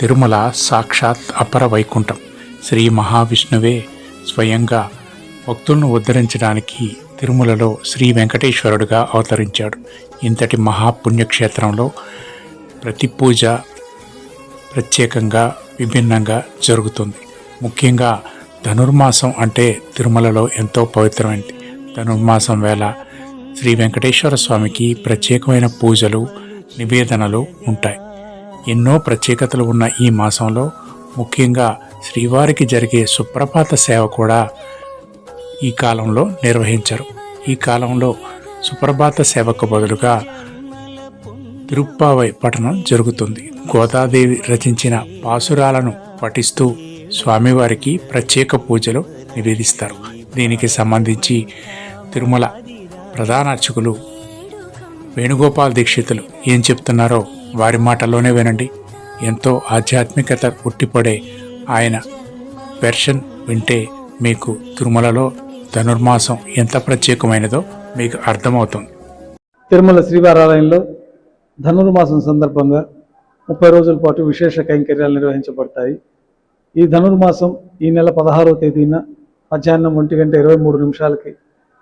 తిరుమల సాక్షాత్ అపర వైకుంఠం. శ్రీ మహావిష్ణువే స్వయంగా భక్తులను ఉద్ధరించడానికి తిరుమలలో శ్రీ వెంకటేశ్వరుడుగా అవతరించాడు. ఇంతటి మహాపుణ్యక్షేత్రంలో ప్రతి పూజ ప్రత్యేకంగా విభిన్నంగా జరుగుతుంది. ముఖ్యంగా ధనుర్మాసం అంటే తిరుమలలో ఎంతో పవిత్రమైనది ధనుర్మాసం వేళ శ్రీ వెంకటేశ్వర స్వామికి ప్రత్యేకమైన పూజలు నివేదనలు ఉంటాయి. ఎన్నో ప్రత్యేకతలు ఉన్న ఈ మాసంలో ముఖ్యంగా శ్రీవారికి జరిగే సుప్రభాత సేవ కూడా ఈ కాలంలో నిర్వహించరు. ఈ కాలంలో సుప్రభాత సేవకు బదులుగా తిరుప్పావై పఠనం జరుగుతుంది. గోదాదేవి రచించిన పాసురాలను పఠిస్తూ స్వామివారికి ప్రత్యేక పూజలు నివేదిస్తారు. దీనికి సంబంధించి తిరుమల ప్రధాన అర్చకులు వేణుగోపాల్ దీక్షితులు ఏం చెప్తున్నారో వారి మాటల్లోనే వినండి. ఎంతో ఆధ్యాత్మికత ఉట్టిపడే ఆయన వెర్షన్ వింటే మీకు తిరుమలలో ధనుర్మాసం ఎంత ప్రత్యేకమైనదో మీకు అర్థమవుతుంది. తిరుమల శ్రీవారాలయంలో ధనుర్మాసం సందర్భంగా ముప్పై రోజుల పాటు విశేష కైంకర్యాలు నిర్వహించబడతాయి. ఈ ధనుర్మాసం ఈ నెల పదహారవ తేదీన మధ్యాహ్నం ఒంటి గంట ఇరవై మూడు నిమిషాలకి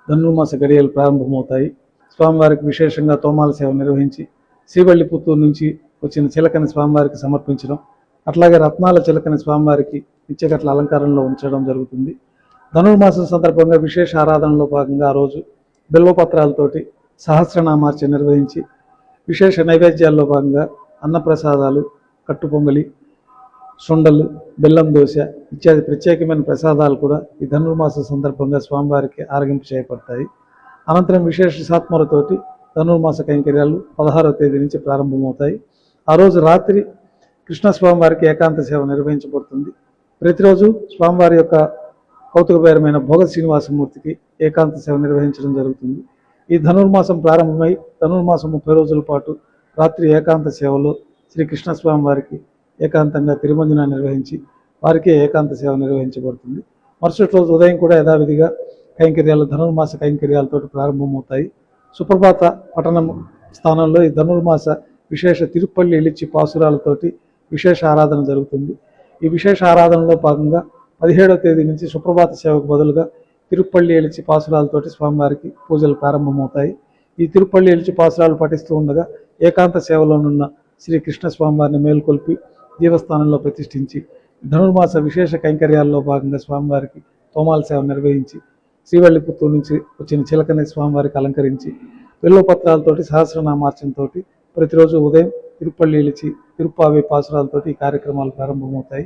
ధనుర్మాస గడియలు ప్రారంభమవుతాయి. స్వామివారికి విశేషంగా తోమాల సేవ నిర్వహించి శ్రీవల్లి పుత్తూరు నుంచి వచ్చిన చిలకని స్వామివారికి సమర్పించడం అట్లాగే రత్నాల చిలకని స్వామివారికి నిత్యగట్ల అలంకారంలో ఉంచడం జరుగుతుంది. ధనుర్మాసం సందర్భంగా విశేష ఆరాధనలో భాగంగా ఆ రోజు బిల్వపత్రాలతోటి సహస్రనామార్చ నిర్వహించి విశేష నైవేద్యాల్లో భాగంగా అన్నప్రసాదాలు కట్టుపొంగలి సుండలు బెల్లం దోశ ఇత్యాది ప్రత్యేకమైన ప్రసాదాలు కూడా ఈ ధనుర్మాస సందర్భంగా స్వామివారికి ఆరగింపు చేయబడతాయి. అనంతరం విశేష సాత్మరతోటి ధనుర్మాస కైంకర్యాలు పదహారవ తేదీ నుంచి ప్రారంభమవుతాయి. ఆ రోజు రాత్రి కృష్ణ స్వామివారికి ఏకాంత సేవ నిర్వహించబడుతుంది. ప్రతిరోజు స్వామివారి యొక్క కౌతుకపేరమైన భోగ శ్రీనివాసమూర్తికి ఏకాంత సేవ నిర్వహించడం జరుగుతుంది. ఈ ధనుర్మాసం ప్రారంభమై ధనుర్మాసం ముప్పై రోజుల పాటు రాత్రి ఏకాంత సేవలో శ్రీకృష్ణస్వామి వారికి ఏకాంతంగా తిరుమంజన నిర్వహించి వారికే ఏకాంత సేవ నిర్వహించబడుతుంది. మరుసటి రోజు ఉదయం కూడా యథావిధిగా కైంకర్యాలు ధనుర్మాస కైంకర్యాలతో ప్రారంభమవుతాయి. సుప్రభాత పట్టణం స్థానంలో ఈ ధనుర్మాస విశేష తిరుపల్లి ఎలిచి పాసురాలతోటి విశేష ఆరాధన జరుగుతుంది. ఈ విశేష ఆరాధనలో భాగంగా పదిహేడవ తేదీ నుంచి సుప్రభాత సేవకు బదులుగా తిరుపల్లి ఎలిచి పాసురాలతోటి స్వామివారికి పూజలు ప్రారంభమవుతాయి. ఈ తిరుపల్లి ఎలిచి పాసురాలు పఠిస్తూ ఉండగా ఏకాంత సేవలోనున్న శ్రీ కృష్ణ స్వామివారిని మేల్కొల్పి దేవస్థానంలో ప్రతిష్ఠించి ధనుర్మాస విశేష కైంకర్యాల్లో భాగంగా స్వామివారికి తోమాల సేవ నిర్వహించి శ్రీవెళ్ళిపుత్తూరు నుంచి వచ్చిన చిలకని స్వామివారికి అలంకరించి పత్రాలతోటి సహస్రనామార్చనతో ప్రతిరోజు ఉదయం తిరుపల్లి ఇలిచి తిరుప్పావి పాసురాలతోటి ఈ కార్యక్రమాలు ప్రారంభమవుతాయి.